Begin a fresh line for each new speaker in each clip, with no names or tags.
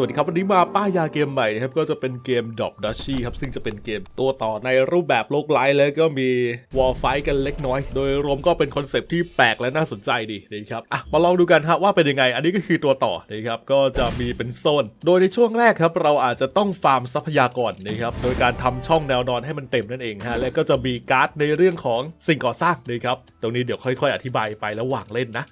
วัสดีครับ วันนี้มาป้ายาเกมใหม่นะครับ ก็จะเป็นเกมดอบดัชชี่ครับ ซึ่งจะเป็นเกมตัวต่อในรูปแบบโลกไลท์แล้วก็มีวอลไฟกันเล็กน้อย โดยรวมก็เป็นคอนเซปที่แปลกและน่าสนใจดีนะครับอะมาลองดูกันฮะว่าเป็นยังไง อันนี้ก็คือตัวต่อนะครับก็จะมีเป็นโซน โดยในช่วงแรกครับ เราอาจจะต้องฟาร์มทรัพยากรนะครับโดยการทำช่องแนวนอนให้มันเต็มนั่นเองฮะและก็จะมีการ์ดในเรื่องของสิ่งก่อสร้างนะครับตรงนี้เดี๋ยวค่อย ๆ อธิบายไประหว่างเล่นนะ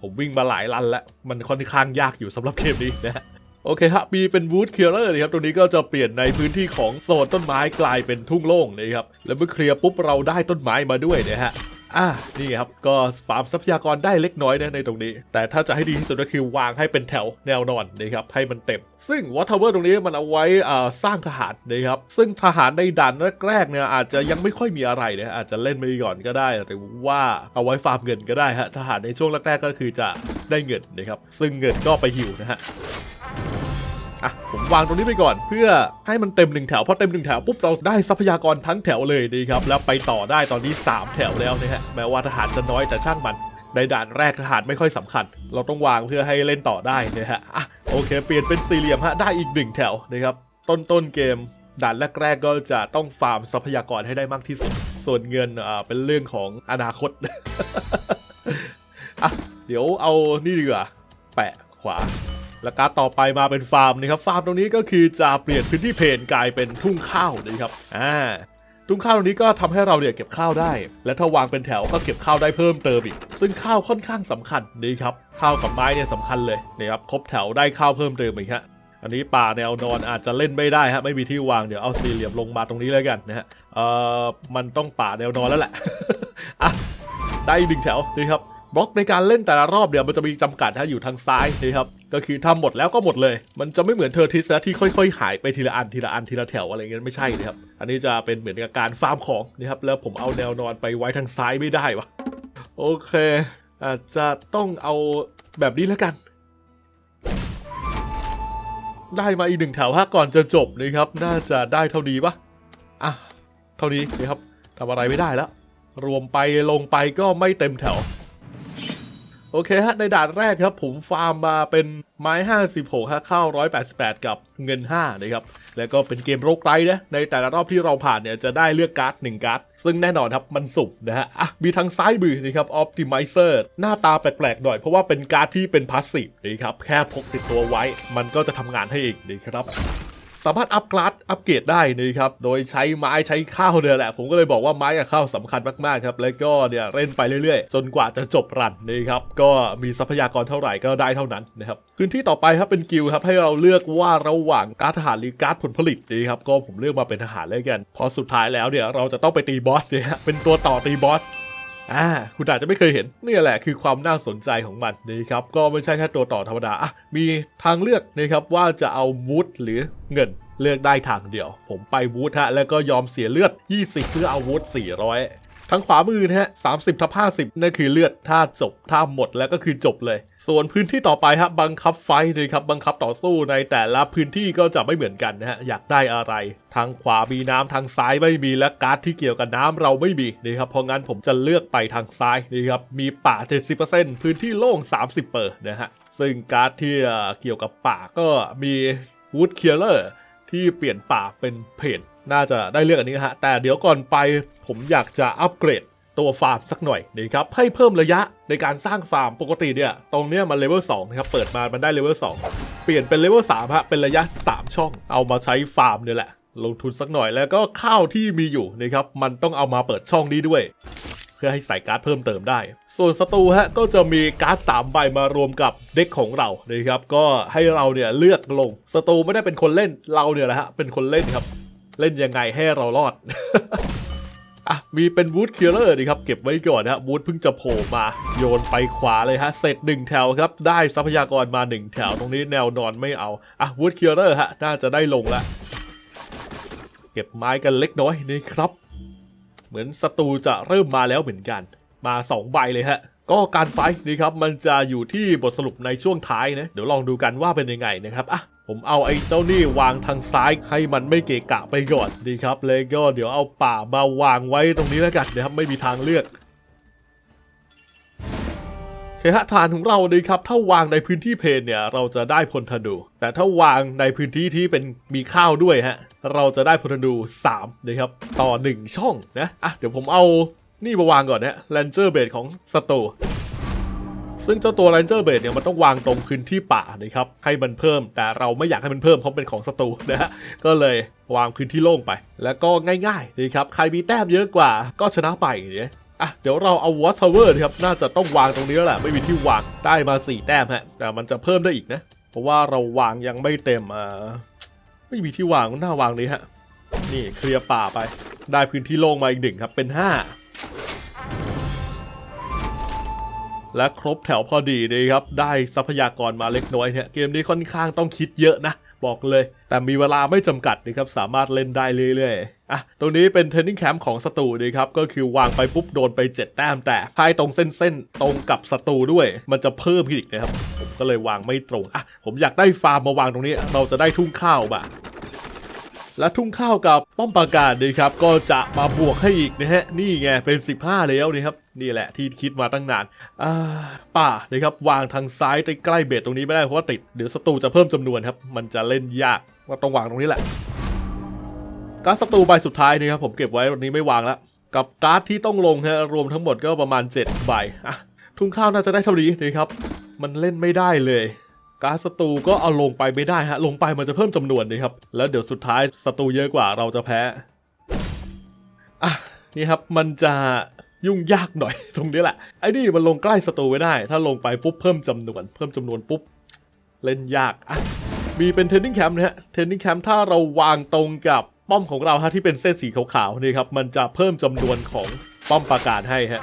ผมวิ่งมาหลายลันแล้ว มันค่อนข้างยากอยู่สำหรับเกมนี้นะ โอเคครับมีเป็นวูดเคลียร์นะครับตรงนี้ก็จะเปลี่ยนในพื้นที่ของโซนต้นไม้กลายเป็นทุ่งโล่งนะครับแล้วเมื่อเคลียร์ปุ๊บเราได้ต้นไม้มาด้วยนะฮะอ่านี่ครับ ก็ฟาร์มทรัพยากรได้เล็กน้อยนะในตรงนี้ แต่ถ้าจะให้ดีที่สุดก็คือวางให้เป็นแถวแนวนอนนะครับ ให้มันเต็ม ซึ่งวอเทอร์ตรงนี้มันเอาไว้อ่าสร้างทหารนะครับ ซึ่งทหารในด่านแรกๆเนี่ยอาจจะยังไม่ค่อยมีอะไรนะอาจจะเล่นไปก่อนก็ได้ หรือว่าเอาไว้ฟาร์มเงินก็ได้ฮะ ทหารในช่วงแรกๆก็คือจะได้เงินนะครับ ซึ่งเงินก็ไปหิวนะฮะ อะผมวางตรงนี้ไปก่อน เพื่อให้มันเต็มหนึ่งแถวพอเต็มหนึ่งแถวปุ๊บเราได้ทรัพยากรทั้งแถวเลยดีครับ แล้วไปต่อได้ตอนนี้ 3 แถวแล้วนะฮะแม้ว่าทหารจะน้อยแต่ช่างมันในด่านแรกทหารไม่ค่อยสำคัญ เราต้องวางเพื่อให้เล่นต่อได้นะฮะอะโอเค เปลี่ยนเป็นสี่เหลี่ยมฮะได้อีกหนึ่งแถวนะครับต้นต้นเกมด่านแรกๆก็จะต้องฟาร์มทรัพยากรให้ได้มากที่สุด ส่วนเงินอ่าเป็นเรื่องของอนาคตอะเดี๋ยวเอานี่ดีกว่าแปะขวา แล้วการต่อไปมาเป็นฟาร์มนะครับฟาร์มตรงนี้ก็คือจะเปลี่ยนพื้นที่เพนกลายเป็นทุ่งข้าวนะครับอ่าทุ่งข้าวตรงนี้ก็ทำให้เราเนี่ยเก็บข้าวได้ และถ้าวางเป็นแถวก็เก็บข้าวได้เพิ่มเติมอีก ซึ่งข้าวค่อนข้างสำคัญนะครับข้าวกับไม้เนี่ยสำคัญเลยนะครับครบแถวได้ข้าวเพิ่มเติมอีกฮะอันนี้ป่าแนวนอนอาจจะเล่นไม่ได้ฮะไม่มีที่วางเดี๋ยวเอาสี่เหลี่ยมลงมาตรงนี้เลยกันนะฮะเอ่อมันต้องป่าแนวนอนแล้วแหละอะได้อีกหนึ่งแถวนะครับ บล็อกในการเล่นแต่ละรอบเนี่ยมันจะมีจำกัดฮะอยู่ทางซ้ายนะครับก็คือทำหมดแล้วก็หมดเลย มันจะไม่เหมือนเทอร์ทิสนะที่ค่อยๆ หายไปทีละอันทีละอันทีละแถวอะไรเงี้ยไม่ใช่นะครับอันนี้จะเป็นเหมือนกับการฟาร์มของนะครับแล้วผมเอาแนวนอนไปไว้ทางซ้ายไม่ได้วะโอเค อาจจะต้องเอาแบบนี้แล้วกัน ได้มาอีกหนึ่งแถวฮะก่อนจะจบนะครับ น่าจะได้เท่านี้ปะอะเท่านี้นะครับทำอะไรไม่ได้แล้วรวมไปลงไปก็ไม่เต็มแถว โอเคฮะ ในด่านแรกครับ ผมฟาร์มมาเป็นไม้ 56ฮะข้าว 188 กับเงิน 5 นะครับ แล้วก็เป็นเกมโรคไรนะในแต่ละรอบที่เราผ่านเนี่ย จะได้เลือกการ์ด 1 การ์ด ซึ่งแน่นอนครับ มันสุ่มนะฮะอะมีทางซ้ายมือนะครับ Optimizer หน้าตาแปลกๆหน่อย เพราะว่าเป็นการ์ดที่เป็นพาสซีฟนะครับ แค่พกติดตัวไว้ มันก็จะทำงานให้เองนะครับ สามารถอัพกลาสอัพเกรดได้นะครับ โดยใช้ไม้ใช้ข้าวเนี่ยแหละ ผมก็เลยบอกว่าไม้กับข้าวสำคัญมากๆครับ แล้วก็เนี่ยเล่นไปเรื่อยๆ จนกว่าจะจบรันนะครับ ก็มีทรัพยากรเท่าไหร่ก็ได้เท่านั้นนะครับพื้นที่ต่อไปครับเป็นกิลด์ครับให้เราเลือกว่าระหว่างการทหารหรือการผลผลิตนะครับก็ผมเลือกมาเป็นทหารเลยกันเพอสุดท้ายแล้วเนี่ยเราจะต้องไปตีบอสเนี่ยเป็นตัวต่อตีบอส อ่าคุณอาจจะไม่เคยเห็นนี่แหละคือความน่าสนใจของมันนะครับก็ไม่ใช่แค่ตัวต่อธรรมดาอะมีทางเลือกนะครับว่าจะเอาวูดหรือเงินเลือกได้ทางเดียว ผมไปวูดฮะแล้วก็ยอมเสียเลือด 20 เพื่อเอาวูด400 ทางขวามือนะฮะ30ทับ50นั่นคือเลือดถ้าจบถ้าหมดแล้วก็คือจบเลย ส่วนพื้นที่ต่อไปฮะบังคับไฟนะครับบังคับต่อสู้ในแต่ละพื้นที่ก็จะไม่เหมือนกันนะฮะอยากได้อะไร ทางขวามีน้ำทางซ้ายไม่มีและการ์ดที่เกี่ยวกับน้ำเราไม่มีนะครับเพราะงั้นผมจะเลือกไปทางซ้ายนะครับมีป่า 70%พื้นที่โล่ง 30เปอร์นะฮะซึ่งการ์ดที่เอ่อเกี่ยวกับป่าก็มีวูดเคียร์เลอร์ที่เปลี่ยนป่าเป็นเพน น่าจะได้เลือกอันนี้ฮะ แต่เดี๋ยวก่อนไปผมอยากจะอัปเกรดตัวฟาร์มสักหน่อยนะครับให้เพิ่มระยะในการสร้างฟาร์มปกติเนี่ย ตรงเนี้ยมันเลเวล2นะครับเปิดมามันได้เลเวล2เปลี่ยนเป็นเลเวล3ฮะเป็นระยะ 3 ช่อง เอามาใช้ฟาร์มเนี่ยแหละ ลงทุนสักหน่อยแล้วก็ข้าวที่มีอยู่นะครับมันต้องเอามาเปิดช่องนี้ด้วย เพื่อให้ใส่การ์ดเพิ่มเติมได้ ส่วนศัตรูฮะก็จะมีการ์ด3ใบมารวมกับเด็กของเรานะครับก็ให้เราเนี่ยเลือกลงศัตรูไม่ได้เป็นคนเล่นเราเนี่ยแหละฮะเป็นคนเล่นครับ เล่นยังไงให้เรารอดอะมีเป็นวูดเคิลเลอร์ดีครับ เก็บไว้ก่อนนะฮะวูดเพิ่งจะโผล่มา โยนไปขวาเลยฮะ เสร็จหนึ่งแถวครับ ได้ทรัพยากรมาหนึ่งแถวตรงนี้แนวนอนไม่เอาอะวูดเคิลเลอร์ฮะ น่าจะได้ลงละ เก็บไม้กันเล็กน้อยนี่ครับ เหมือนศัตรูจะเริ่มมาแล้วเหมือนกัน มา2ใบเลยฮะ ก็การไฟนี่ครับมันจะอยู่ที่บทสรุปในช่วงท้ายนะเดี๋ยวลองดูกันว่าเป็นยังไงนะครับอะ ผมเอาไอ้เจ้านี่วางทางซ้ายให้มันไม่เกะกะไปก่อนดีครับเลยก็เดี๋ยวเอาป่ามาวางไว้ตรงนี้แล้วกันนะครับไม่มีทางเลือกเคฮะฐานของเราดีครับ ถ้าวางในพื้นที่เพนเนี่ย เราจะได้พลธนู แต่ถ้าวางในพื้นที่ที่เป็นมีข้าวด้วยฮะ เราจะได้พลธนู3นะครับ ต่อ 1 ช่องนะ อะ เดี๋ยวผมเอานี่มาวางก่อนนะแลนเจอร์เบดของสตู ซึ่งเจ้าตัว Ranger b a s เนี่ยมันต้องวางตรงพื้นที่ป่านะครับให้มันเพิ่ม แต่เราไม่อยากให้มันเพิ่มเพราะเป็นของศัตรูนะฮะก็เลยวางพื้นที่โล่งไป แล้วก็ง่ายๆนะครับใครมีแต้มเยอะกว่าก็ชนะไปเนี่ยอะเดี๋ยวเราเอา Watch Tower นะครับน่าจะต้องวางตรงนี้แล้วแหละไม่มีที่วางได้มา 4 แต้มฮะแต่มันจะเพิ่มได้อีกนะ เพราะว่าเราวางยังไม่เต็มอ่าไม่มีที่วางหน้าวางนี้ฮะนี่เคลียร์ป่าไป ได้พื้นที่โล่งมาอีกหนึ่งครับเป็น 5 และครบแถวพอดีเลยครับ ได้ทรัพยากรมาเล็กน้อยเนี่ยเกมนี้ค่อนข้างต้องคิดเยอะนะ บอกเลย แต่มีเวลาไม่จำกัดนะครับ สามารถเล่นได้เรื่อยๆ อะ ตรงนี้เป็นเทนนิ่งแคมป์ของศัตรูดีครับ ก็คือวางไปปุ๊บโดนไป 7 แต้ม แต่ถ้าให้ตรงเส้นๆ ตรงกับศัตรูด้วย มันจะเพิ่มขึ้นอีกนะครับ ผมก็เลยวางไม่ตรง อะ ผมอยากได้ฟาร์มมาวางตรงนี้ เราจะได้ทุ่งข้าวมาและทุ่งข้าวกับป้อมปราการดีครับ ก็จะมาบวกให้อีกนะฮะ นี่ไงเป็น 15 แล้วนี่ครับ นี่แหละที่คิดมาตั้งนานอ่าป่านะครับวางทางซ้ายใกล้เบสตรงนี้ไม่ได้เพราะว่าติดเดี๋ยวศัตรูจะเพิ่มจำนวนครับ มันจะเล่นยากว่าต้องวางตรงนี้แหละการศัตรูใบสุดท้ายนี่ครับผมเก็บไว้วันนี้ไม่วางแล้วกับการ์ดที่ต้องลงฮะรวมทั้งหมดก็ประมาณ7ใบอะทุ่งข้าวน่าจะได้เท่านี้นะครับ มันเล่นไม่ได้เลย การศัตรูก็เอาลงไปไม่ได้ฮะลงไปมันจะเพิ่มจำนวนนะครับ แล้วเดี๋ยวสุดท้ายศัตรูเยอะกว่าเราจะแพ้อะนี่ครับมันจะ ยุ่งยากหน่อย ตรงนี้แหละไอ้นี่มันลงใกล้ศัตรูไม่ได้ ถ้าลงไปปุ๊บเพิ่มจำนวน เพิ่มจำนวนปุ๊บ เล่นยากอะมีเป็นเทนนิ่งแคมป์นะฮะเทนนิ่งแคมป์ถ้าเราวางตรงกับป้อมของเราฮะที่เป็นเส้นสีขาวๆนี่ครับมันจะเพิ่มจำนวนของป้อมปราการให้ฮะ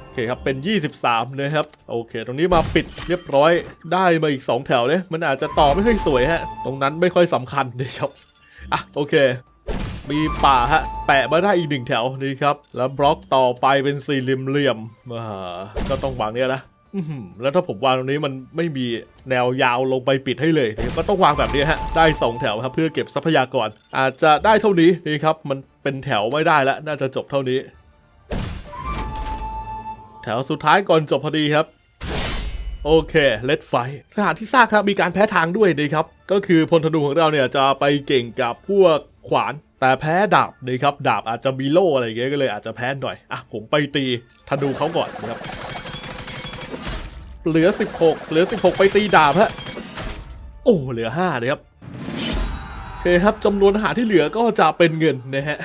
โอเคครับเป็น 23นะครับโอเค ตรงนี้มาปิดเรียบร้อยได้มาอีก 2 แถวเนี่ยมันอาจจะต่อไม่ค่อยสวยฮะตรงนั้นไม่ค่อยสำคัญนะครับอะโอเค มีป่าฮะแปะมาได้อีกหนึ่งแถวนี่ครับ แล้วบล็อกต่อไปเป็นสี่เหลี่ยมๆอ่าก็ต้องวางเนี้ยนะแล้วถ้าผมวางตรงนี้มันไม่มีแนวยาวลงไปปิดให้เลยก็ต้องวางแบบนี้ฮะได้ 2 แถวครับเพื่อเก็บทรัพยากร อาจจะได้เท่านี้นี่ครับ มันเป็นแถวไม่ได้แล้วน่าจะจบเท่านี้ แถวสุดท้ายก่อนจบพอดีครับ โอเคเลดไฟทหารที่ทราบครับมีการแพ้ทางด้วยนะครับ ก็คือพลธนูของเราเนี่ยจะไปเก่งกับพวกขวาน แต่แพ้ดาบนะครับดาบอาจจะมีโล่อะไรเงี้ยก็เลยอาจจะแพ้หน่อยอะผมไปตีธนูเขาก่อนนะครับเหลือ 16 เหลือ 16 ไปตีดาบฮะโอ้เหลือ5เลยครับโอเคครับจำนวนหาที่เหลือก็จะเป็นเงินนะฮะ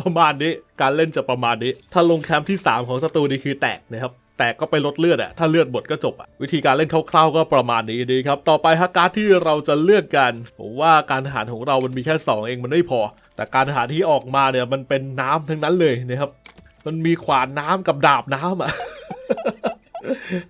ประมาณนี้การเล่นจะประมาณนี้ ถ้าลงแคมป์ที่ 3 ของศัตรูนี่คือแตกนะครับ แตกก็ไปลดเลือดอะถ้าเลือดหมดก็จบอะวิธีการเล่นคร่าวๆก็ประมาณนี้ดีครับ ต่อไปฮัการ์ดที่เราจะเลือกกัน ผมว่าการทหารของเรามันมีแค่ 2 เองมันไม่พอ แต่การทหารที่ออกมาเนี่ยมันเป็นน้ำทั้งนั้นเลยนะครับ มันมีขวานน้ำกับดาบน้ำอะ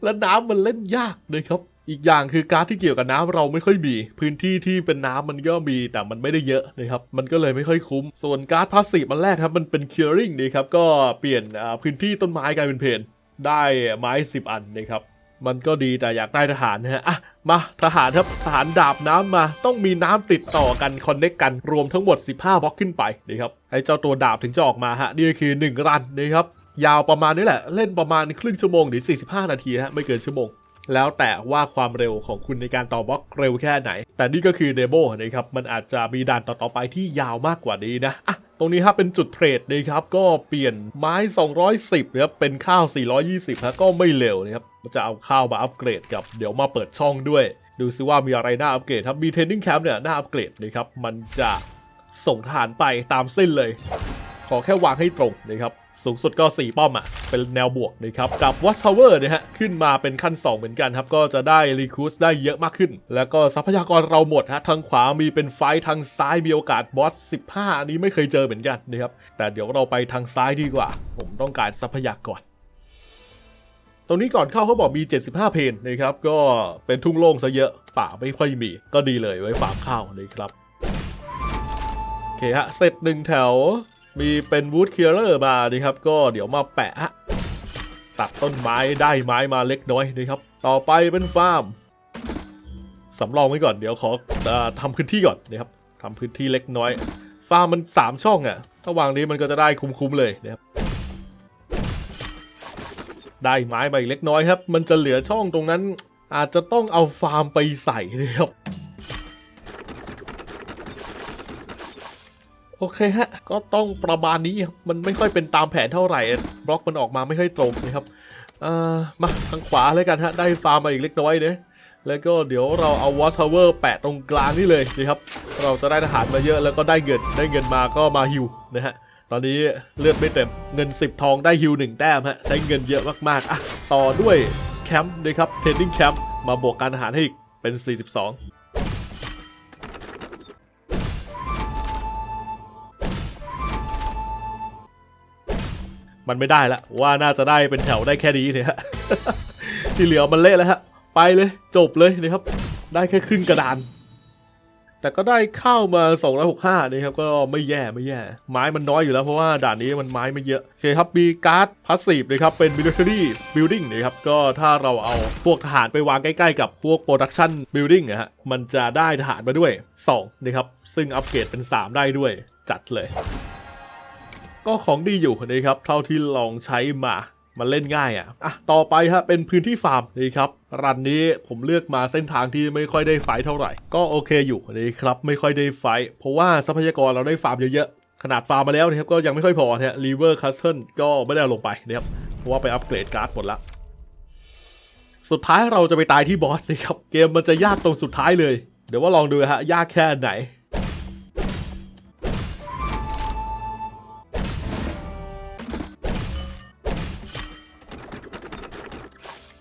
แล้วน้ำมันเล่นยากเลยครับอีกอย่างคือการดที่เกี่ยวกับน้ำเราไม่ค่อยมี พื้นที่ที่เป็นน้ำมันก็มีแต่มันไม่ได้เยอะนะครับมันก็เลยไม่ค่อยคุ้ม ส่วนการ์ดพาสซีฟมันแรกครับมันเป็น curing ดีครับก็เปลี่ยนพื้นที่ต้นไม้กลายเป็นเพน ได้ไม้10อันนะครับ มันก็ดีแต่อยากได้ทหารนะฮะอะมาทหารครับทหารดาบน้ำมา ต้องมีน้ำติดต่อกันคอนเน็กกันรวมทั้งหมด 15บล็อกขึ้นไปนะครับไอ้เจ้าตัวดาบถึงจะออกมาฮะนี่คือ 1 รันนะครับยาวประมาณนี้แหละ เล่นประมาณครึ่งชั่วโมงหรือ 45 นาทีฮะไม่เกินชั่วโมง แล้วแต่ว่าความเร็วของคุณในการต่อบล็อกเร็วแค่ไหน แต่นี่ก็คือเดโมนะครับมันอาจจะมีด่านต่อๆไปที่ยาวมากกว่านี้นะอะ ตรงนี้ครับเป็นจุดเทรดนะครับก็เปลี่ยนไม้ 210นะครับเป็นข้าว 420ฮะก็ไม่เร็วนะครับจะเอาข้าวมาอัปเกรดกับเดี๋ยวมาเปิดช่องด้วย ดูซิว่ามีอะไรน่าอัปเกรดครับมีเทรนนิ่งแคมป์เนี่ยน่าอัปเกรดนะครับมันจะส่งทหารไปตามเส้นเลย ขอแค่วางให้ตรงนะครับ สูงสุดก็ 4 ป้อมอะ เป็นแนวบวกนะครับ กับ Watch Tower เนี่ยฮะ ขึ้นมาเป็นขั้น 2 เหมือนกันครับ ก็จะได้รีคูสได้เยอะมากขึ้น แล้วก็ทรัพยากรเราหมดฮะ ทางขวามีเป็นไฟท์ทางซ้ายมีโอกาสบอส 15 อันนี้ไม่เคยเจอเหมือนกันนะครับ แต่เดี๋ยวเราไปทางซ้ายดีกว่า ผมต้องการทรัพยากรตรงนี้ก่อนเข้าเขาบอกมี 75 เพนนะครับ ก็เป็นทุ่งโล่งซะเยอะ ป่าไม่ค่อยมี ก็ดีเลยไว้ฟาร์มข้าวนะครับ โอเคฮะ เสร็จหนึ่งแถว มีเป็นวูดเคียร์เลอร์มาดีครับ ก็เดี๋ยวมาแปะตัดต้นไม้ได้ไม้มาเล็กน้อยนะครับ ต่อไปเป็นฟาร์มสำรองไว้ก่อนเดี๋ยวขอเออทำพื้นที่ก่อนนะครับทำพื้นที่เล็กน้อย ฟาร์มมัน 3 ช่องอะ่ะ ถ้าวางนี้มันก็จะได้คุ้มๆเลยนะครับได้ไม้ไปเล็กน้อยครับ มันจะเหลือช่องตรงนั้น อาจจะต้องเอาฟาร์มไปใส่นะครับ โอเคฮะ ก็ต้องประมาณนี้ครับ มันไม่ค่อยเป็นตามแผนเท่าไหร่ บล็อกมันออกมาไม่ค่อยตรงนะครับเอ่อมาทางขวาเลยกันฮะ ได้ฟาร์มมาอีกเล็กน้อยเนะแล้วก็เดี๋ยวเราเอาวอชเวอร์แปะตรงกลางนี่เลยนะครับ เราจะได้ทหารมาเยอะแล้วก็ได้เงิน ได้เงินมาก็มาฮิวนะฮะ ตอนนี้เลือดไม่เต็ม เงิน 10 ทองได้ฮิว1แต้มฮะ ใช้เงินเยอะมากๆ อะ ต่อด้วยแคมป์นะครับ เทรนนิ่งแคมป์ มาบวกการทหารให้อีกเป็น 42 มันไม่ได้ละว่าน่าจะได้เป็นแถวได้แค่นี้เนี่ยฮะที่เหลือมันเละแล้วฮะ ไปเลยจบเลยนะครับ ได้แค่ครึ่งกระดาน แต่ก็ได้เข้ามา265นะครับก็ไม่แย่ไม่แย่ ไม้มันน้อยอยู่แล้วเพราะว่าด่านนี้มันไม้ไม่เยอะโอเคครับมีการ์ดพาสซีฟนะครับเป็น military building นะครับก็ถ้าเราเอาพวกทหารไปวางใกล้ๆ กับพวก production building นะฮะมันจะได้ทหารมาด้วย2นะครับซึ่งอัปเกรดเป็น 3 ได้ด้วยจัดเลย ก็ของดีอยู่นะครับเท่าที่ลองใช้มามันเล่นง่ายอะอะ ต่อไปฮะเป็นพื้นที่ฟาร์มนะครับ รันนี้ผมเลือกมาเส้นทางที่ไม่ค่อยได้ไฟเท่าไหร่ ก็โอเคอยู่นะครับ ไม่ค่อยได้ไฟ เพราะว่าทรัพยากรเราได้ฟาร์มเยอะๆ ขนาดฟาร์มมาแล้วนะครับ ก็ยังไม่ค่อยพอนะฮะรีเวอร์คัสเซิลก็ไม่ได้ลงไปนะครับ เพราะว่าไปอัปเกรดการ์ดหมดละ สุดท้ายเราจะไปตายที่บอสนะครับ เกมมันจะยากตรงสุดท้ายเลย เดี๋ยวว่าลองดูฮะ ยากแค่ไหน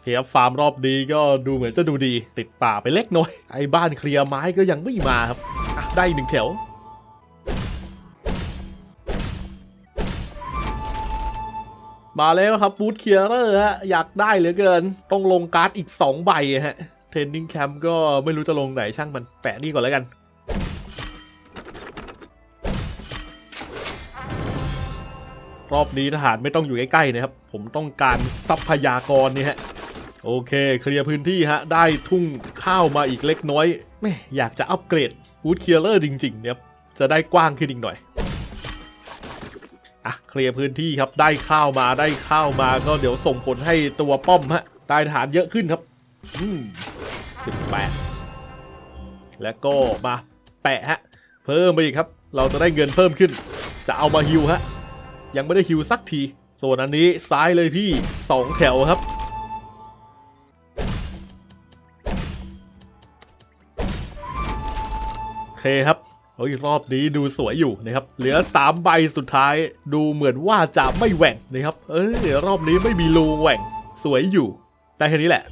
เฮียฟาร์มรอบนี้ก็ดูเหมือนจะดูดี ติดป่าไปเล็กน้อย ไอ้บ้านเคลียร์ไม้ก็ยังไม่มาครับได้หนึ่งแถวมาแล้วครับบูธเคลียร์ฮะอยากได้เหลือเกิน ต้องลงการ์ดอีก 2 ใบฮะเทรนนิ่งแคมป์ก็ไม่รู้จะลงไหนช่างมันแปะนี่ก่อนแล้วกัน รอบนี้ทหารไม่ต้องอยู่ใกล้ๆนะครับ ผมต้องการทรัพยากรนี่ฮะ โอเค เคลียร์พื้นที่ฮะ ได้ทุ่งข้าวมาอีกเล็กน้อยแม่อยากจะอัปเกรดวูดเคลียร์เลอร์จริงๆเนี่ยครับจะได้กว้างขึ้นอีกหน่อยอะเคลียร์พื้นที่ครับได้ข้าวมาได้ข้าวมาก็เดี๋ยวส่งผลให้ตัวป้อมฮะได้ทหารเยอะขึ้นครับอืมสิบแปดแล้วก็มาแปะฮะเพิ่มไปอีกครับ เราจะได้เงินเพิ่มขึ้น จะเอามาฮิวฮะยังไม่ได้ฮิวสักที ส่วนอันนี้ซ้ายเลยพี่สองแถวครับ เคครับโอ้ยรอบนี้ดูสวยอยู่นะครับ เหลือ 3 ใบสุดท้าย ดูเหมือนว่าจะไม่แหว่งนะครับ เอ้ยรอบนี้ไม่มีรูแหว่ง สวยอยู่ แต่แค่นี้แหละ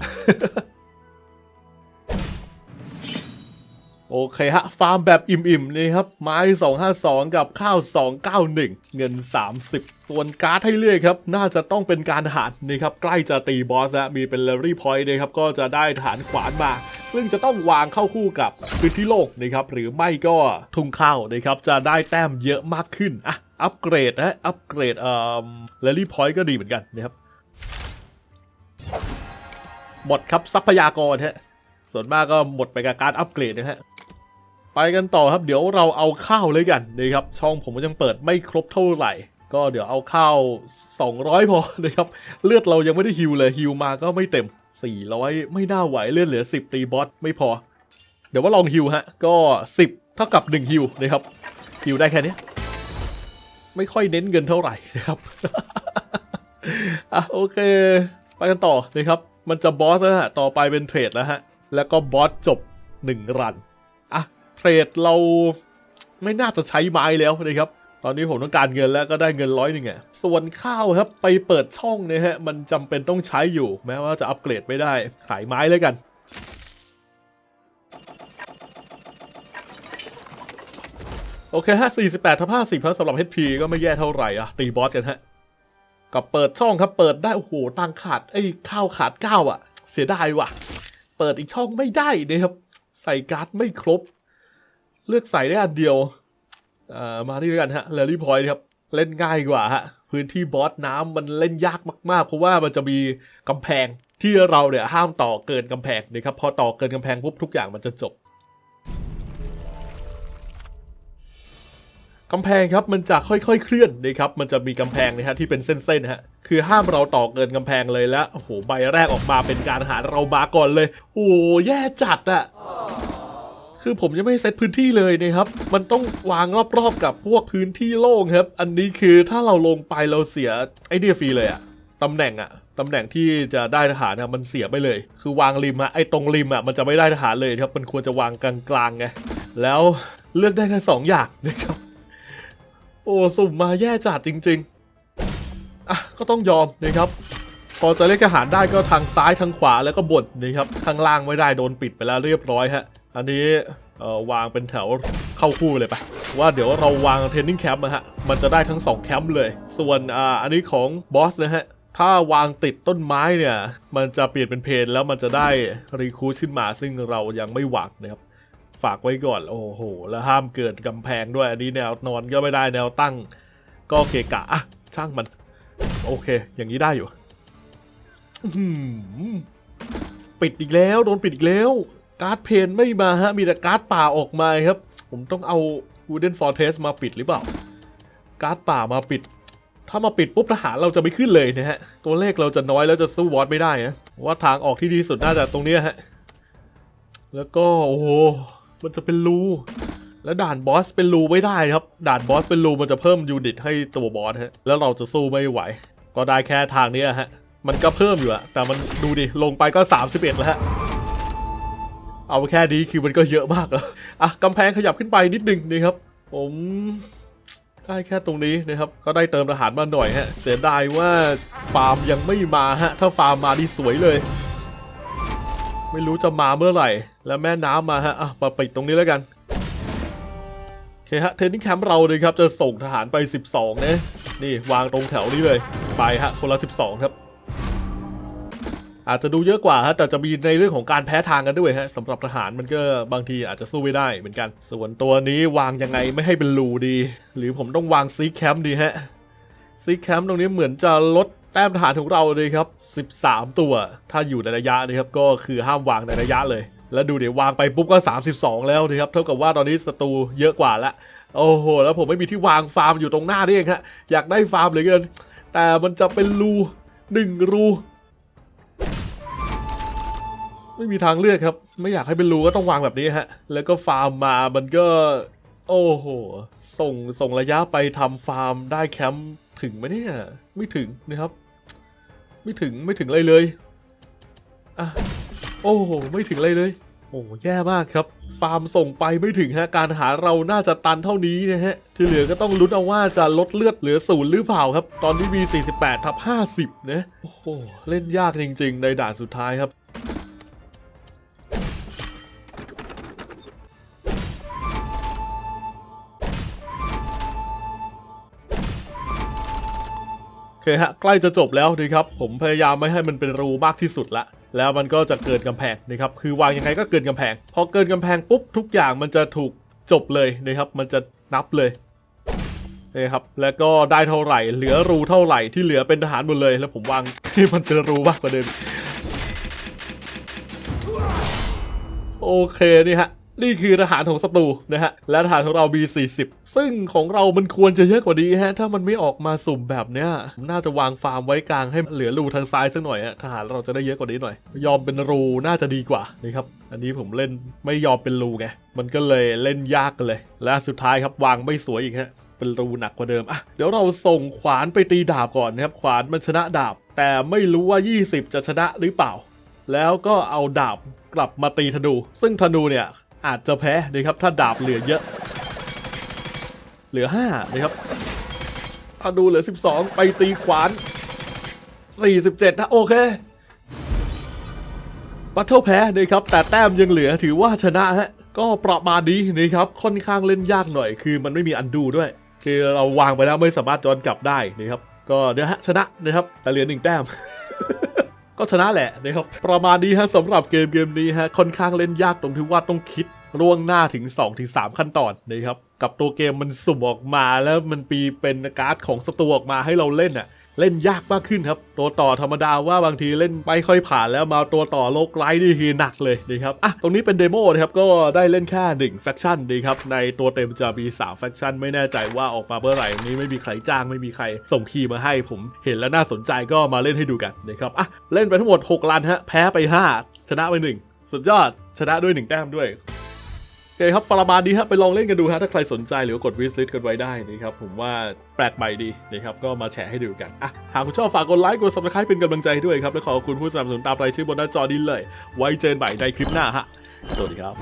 โอเคฮะ ฟาร์มแบบอิ่มๆนี่ครับ ไม้ 252 กับข้าว 291 เงิน 30 ส่วนการ์ดให้เลือกครับ น่าจะต้องเป็นการหารนี่ครับ ใกล้จะตีบอสแล้วมีเป็นเลอรี่พอยต์นะครับ ก็จะได้ฐานขวานมาซึ่งจะต้องวางเข้าคู่กับพื้นที่โล่งนะครับ หรือไม่ก็ทุ่งข้าวนะครับ จะได้แต้มเยอะมากขึ้นอะอัปเกรดนะอัปเกรดเอ่อเลอรี่พอยต์ก็ดีเหมือนกันนะครับหมดครับทรัพยากรฮะส่วนมากก็หมดไปกับการอัปเกรดนะฮะ ไปกันต่อครับ เดี๋ยวเราเอาข้าวเลยกันนะครับ ช่องผมก็ยังเปิดไม่ครบเท่าไหร่ ก็เดี๋ยวเอาข้าว 200 พอนะครับ เลือดเรายังไม่ได้ฮิวเลยฮิวมาก็ไม่เต็ม 400 ไม่น่าไหวเลือดเหลือ 10 ตีบอสไม่พอ เดี๋ยวว่าลองฮิวฮะ ก็ 10 เท่ากับ 1 ฮิวนะครับฮิวได้แค่นี้ไม่ค่อยเน้นเงินเท่าไหร่นะครับอะโอเค ไปกันต่อนะครับ มันจะบอสแล้วฮะ ต่อไปเป็นเทรดแล้วฮะ แล้วก็บอสจบ 1 รัน อะ เทรดเราไม่น่าจะใช้ไม้แล้วนะครับ ตอนนี้ผมต้องการเงินแล้วก็ได้เงินร้อยหนึ่งอะส่วนข้าวครับไปเปิดช่องนี่ยฮะมันจำเป็นต้องใช้อยู่แม้ว่าจะอัปเกรดไม่ได้ขายไม้เลยกันโอเคฮะ48ทับ50ครับสำหรับ HP ก็ไม่แย่เท่าไหร่อะตีบอสกันฮะกับเปิดช่องครับ เปิดได้ โอ้โหตังขาดไอ้ข้าวขาดเก้าอะเสียดายว่ะ เปิดอีกช่องไม่ได้นะครับ ใส่การ์ดไม่ครบ เลือกใส่ได้อันเดียวอ่อมาที่ด้วยกันฮะเลลี่พอยต์ครับ เล่นง่ายกว่าฮะ พื้นที่บอสน้ำมันเล่นยากมากๆ เพราะว่ามันจะมีกำแพงที่เราเนี่ยห้ามต่อเกินกำแพงนะครับ พอต่อเกินกำแพงปุ๊บทุกอย่างมันจะจบกำแพงครับมันจะค่อยๆเคลื่อนนะครับมันจะมีกำแพงนะฮะที่เป็นเส้นๆฮะคือห้ามเราต่อเกินกำแพงเลยแล้วโอ้โหใบแรกออกมาเป็นการหาเรามาก่อนเลย โอ้โหแย่จัดอะ คือผมยังไม่เซตพื้นที่เลยนะครับ มันต้องวางรอบๆกับพวกพื้นที่โล่งครับ อันนี้คือถ้าเราลงไปเราเสียไอเดียฟรีเลยอะตำแหน่งอะตำแหน่งที่จะได้ทหารนะมันเสียไปเลย คือวางริมอะไอตรงริมอะมันจะไม่ได้ทหารเลยครับ มันควรจะวางกลางๆไง แล้วเลือกได้แค่สองอย่างนะครับ โอ้สุ่มมาแย่จัดจริง ๆ อะก็ต้องยอมนะครับพอจะเล่นทหารได้ก็ทางซ้ายทางขวาแล้วก็บดนะครับข้างล่างไม่ได้โดนปิดไปแล้วเรียบร้อยฮะ อันนี้เอ่อวางเป็นแถวเข้าคู่เลยไปว่าเดี๋ยวเราวางเทรนนิ่งแคมป์นะฮะมันจะได้ทั้งสองแคมป์เลย ส่วนอ่าอันนี้ของบอสนะฮะถ้าวางติดต้นไม้เนี่ย มันจะเปลี่ยนเป็นเพนแล้วมันจะได้รีคูดขึ้นมาซึ่งเรายังไม่หวางนะครับฝากไว้ก่อนโอ้โห แล้วห้ามเกิดกำแพงด้วยอันนี้แนวนอนก็ไม่ได้แนวตั้ง ก็เกะกะอะช่างมัน โอเค อย่างนี้ได้อยู่ปิดอีกแล้ว โดนปิดอีกแล้ว การ์ดเพนไม่มาฮะ มีแต่การ์ดป่าออกมาครับ ผมต้องเอา Wooden Fortress มาปิดหรือเปล่า การ์ดป่ามาปิด ถ้ามาปิดปุ๊บทหารเราจะไม่ขึ้นเลยนะฮะ ตัวเลขเราจะน้อยแล้วจะสู้วอตไม่ได้นะว่าทางออกที่ดีสุดน่าจะตรงเนี้ยฮะ แล้วก็โอ้โห มันจะเป็นรูแล้วด่านบอสเป็นรูไม่ได้ครับ ด่านบอสเป็นรูมันจะเพิ่มยูนิตให้ตัวบอสฮะ แล้วเราจะสู้ไม่ไหว ก็ได้แค่ทางเนี้ยฮะ มันก็เพิ่มอยู่อะแต่มันดูดิ ลงไปก็ 31แล้วฮะ เอาแค่นี้คือมันก็เยอะมากอะอะกำแพงขยับขึ้นไปนิดนึงนะครับ ผมได้แค่ตรงนี้นะครับ ก็ได้เติมทหารมาหน่อยฮะ เสียดายว่าฟาร์มยังไม่มาฮะ ถ้าฟาร์มมาดีสวยเลย ไม่รู้จะมาเมื่อไหร่ แล้วแม่น้ำมาฮะ อะ มาปิดตรงนี้แล้วกันโอเคฮะ เทนนิ่งแคมป์เราเลยครับ จะส่งทหารไป 12นะนี่วางตรงแถวนี้เลย ไปฮะ คนละ 12 ครับ อาจจะดูเยอะกว่าฮะแต่จะมีในเรื่องของการแพ้ทางกันด้วยฮะสำหรับทหารมันก็บางทีอาจจะสู้ไม่ได้เหมือนกัน ส่วนตัวนี้วางยังไงไม่ให้เป็นรูดี หรือผมต้องวางซีแคมป์ดีฮะซีแคมป์ตรงนี้เหมือนจะลดแต้มทหารของเราเลยครับ 13 ตัว ถ้าอยู่ในระยะนะครับก็คือห้ามวางในระยะเลย แล้วดูเดี๋ยววางไปปุ๊บก็ 32 แล้วนะครับเท่ากับว่าตอนนี้ศัตรูเยอะกว่าละโอ้โห แล้วผมไม่มีที่วางฟาร์มอยู่ตรงหน้านี่เองฮะอยากได้ฟาร์มเหลือเกิน แต่มันจะเป็นรูหนึ่งรู ไม่มีทางเลือกครับ ไม่อยากให้เป็นรูก็ต้องวางแบบนี้ฮะ แล้วก็ฟาร์มมามันก็ โอ้โห ส่งส่งระยะไปทำฟาร์มได้แคมป์ถึงไหมเนี่ย ไม่ถึงนะครับ ไม่ถึงไม่ถึงเลยเลยอะโอ้โห ไม่ถึงเลยเลย โอ้แย่มากครับ ฟาร์มส่งไปไม่ถึงฮะ การหาเราน่าจะตันเท่านี้นะฮะ ที่เหลือก็ต้องลุ้นเอาว่าจะลดเลือดเหลือศูนย์หรือเปล่าครับ ตอนนี้มี 48ทับ50 นะ โอ้โห เล่นยากจริง ๆ ในด่านสุดท้ายครับ เคฮะใกล้จะจบแล้วดีครับผมพยายามไม่ให้มันเป็นรูมากที่สุดละแล้วมันก็จะเกินกำแพงนะครับคือวางยังไงก็เกินกำแพง พอเกินกำแพงปุ๊บทุกอย่างมันจะถูกจบเลยนะครับมันจะนับเลยนะครับแล้วก็ได้เท่าไหร่ เหลือรูเท่าไหร่ที่เหลือเป็นทหารหมดเลย แล้วผมวางที่มันเป็นรูมากกว่าเดิมโอเคนี่ฮะ นี่คือทหารของศัตรูนะฮะ และทหารของเรามี40 ซึ่งของเรามันควรจะเยอะกว่านี้ฮะ ถ้ามันไม่ออกมาสุ่มแบบเนี้ยผมน่าจะวางฟาร์มไว้กลางให้เหลือรูทางซ้ายสักหน่อยฮะ ทหารเราจะได้เยอะกว่านี้หน่อย ยอมเป็นรูน่าจะดีกว่านะครับ อันนี้ผมเล่นไม่ยอมเป็นรูไง มันก็เลยเล่นยากกันเลย และสุดท้ายครับวางไม่สวยอีกฮะ เป็นรูหนักกว่าเดิม อะ เดี๋ยวเราส่งขวานไปตีดาบก่อนนะครับ ขวานมันชนะดาบ แต่ไม่รู้ว่า 20 จะชนะหรือเปล่า แล้วก็เอาดาบกลับมาตีธนู ซึ่งธนูเนี่ย อาจจะแพ้นะครับถ้าดาบเหลือเยอะ เหลือ5นะครับธนูเหลือ 12 ไปตีขวาน 47นะโอเคบัตเทิลแพ้นะครับแต่แต้มยังเหลือถือว่าชนะฮะก็ประมาณนี้นะครับค่อนข้างเล่นยากหน่อยคือมันไม่มีอันดูด้วย คือเราวางไปแล้วไม่สามารถย้อนกลับได้นะครับก็เดี๋ยวฮะชนะนะครับแต่เหลือหนึ่งแต้ม ก็ชนะแหละนะครับประมาณนี้ฮะสำหรับเกมเกมนี้ฮะค่อนข้างเล่นยากตรงที่ว่าต้องคิดล่วงหน้าถึง 2-3 ขั้นตอนนะครับกับตัวเกมมันสุ่มออกมาแล้วมันปีเป็นการ์ดของสตูออกมาให้เราเล่นอะ เล่นยากมากขึ้นครับ ตัวต่อธรรมดาว่าบางทีเล่นไม่ค่อยผ่านแล้วมาตัวต่อโลกไร้นี่คือหนักเลยนะครับอะตรงนี้เป็นเดโมนะครับก็ได้เล่นแค่1แฟคชั่นดีครับในตัวเต็มจะมี3แฟคชั่นไม่แน่ใจว่าออกมาเมื่อไหร่นี้ไม่มีใครจ้างไม่มีใครส่งคีย์มาให้ผมเห็นแล้วน่าสนใจก็มาเล่นให้ดูกันนะครับอะเล่นไปทั้งหมด6ลันฮะแพ้ไป 5 ชนะไป 1 สุดยอดชนะด้วย 1 แต้มด้วย โอเคครับประมาณนี้ฮะไปลองเล่นกันดูฮะถ้าใครสนใจหรือกดวิสิตกันไว้ได้นะครับผมว่าแปลกใหม่ดีนะครับก็มาแชร์ให้ดูกันอะหากคุณชอบฝากกดไลค์กดซับสไครป์เป็นกำลังใจด้วยครับ และขอบคุณผู้สนับสนุนตามรายชื่อบนหน้าจอนี้เลย ไว้เจอกันใหม่ในคลิปหน้าฮะสวัสดีครับ